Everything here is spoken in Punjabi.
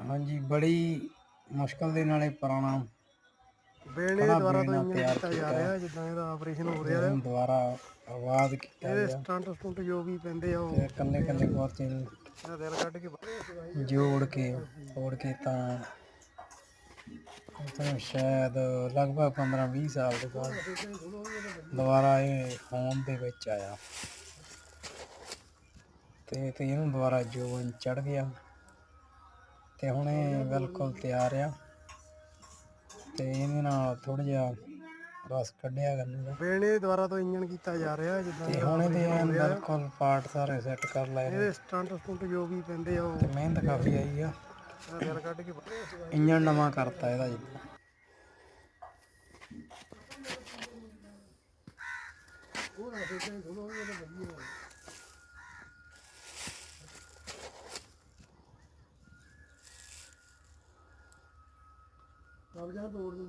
ਹਾਂਜੀ ਬੜੀ ਮੁਸ਼ਕਲ ਦੇ ਨਾਲੇ ਪੁਰਾਣਾ ਬੜਾ ਦੁਆਰਾ ਤੋਂ ਬੇਣਾ ਇੰਜਨ ਤਿਆਰ ਕੀਤਾ ਜਾ ਕੀਤਾ। ਰਿਹਾ ਜਿੱਦਾਂ ਇਹਦਾ ਆਪਰੇਸ਼ਨ ਹੋ ਰਿਹਾ ਇਹਨੂੰ ਦੁਬਾਰਾ ਆਵਾਜ਼ ਕੀਤਾ ਇਹਦੇ ਗਿਆ। ਸਟੰਟ ਸਟੁੰਟ ਜੋ ਵੀ ਪੈਂਦੇ ਆ ਉਹ ਤੇ ਕੱਲੇ ਕੱਲੇ ਪਰਚੇ ਨੂੰ ਇਹਦਾ ਦਿਲ ਕੱਢ ਕੇ ਬਾਹਰ ਜੋੜ ਕੇ ਤੋੜ ਕੇ ਤਾਂ ਤਾਂ ਸ਼ਾਇਦ ਲਗਭਗ 15 20 ਸਾਲ ਦੇ ਬਾਅਦ ਦੁਬਾਰਾ ਇਹ ਹੋਂਦ ਦੇ ਵਿੱਚ ਆਇਆ। ਤੇ ਤੇ ਇਹਨੂੰ ਦੁਬਾਰਾ ਜੋਨ ਚੜ ਗਿਆ। ਤੇ ਹੁਣ ਇਹ ਬਿਲਕੁਲ ਤਿਆਰ ਆ। ਤੇ ਇਹਦੇ ਨਾਲ ਥੋੜਾ ਜਿਹਾ ਰਸ ਕੱਢਿਆ ਕਰਨੇ ਦਾ ਬੇਣੇ ਦੁਆਰਾ ਤੋਂ ਇੰਜਨ ਕੀਤਾ ਜਾ ਰਿਹਾ ਜਿੱਦਾਂ ਤੇ ਹੁਣ ਇਹਦੇ। ਬਿਲਕੁਲ ਪਾਰਟ ਸਾਰੇ ਸੈੱਟ ਕਰ ਲਏ ਨੇ। ਇਹਦੇ ਸਟੰਟ ਸਟੁੰਟ ਜੋ ਵੀ ਪੈਂਦੇ ਆ ਉਹ ਤੇ ਮਿਹਨਤ ਕਾਫੀ ਆਈ ਆ। ਕੱਢ ਕੇ ਇੰਜਣ ਨਵਾਂ ਕਰਤਾ ਇਹਦਾ ਜੀ। Abi gel orada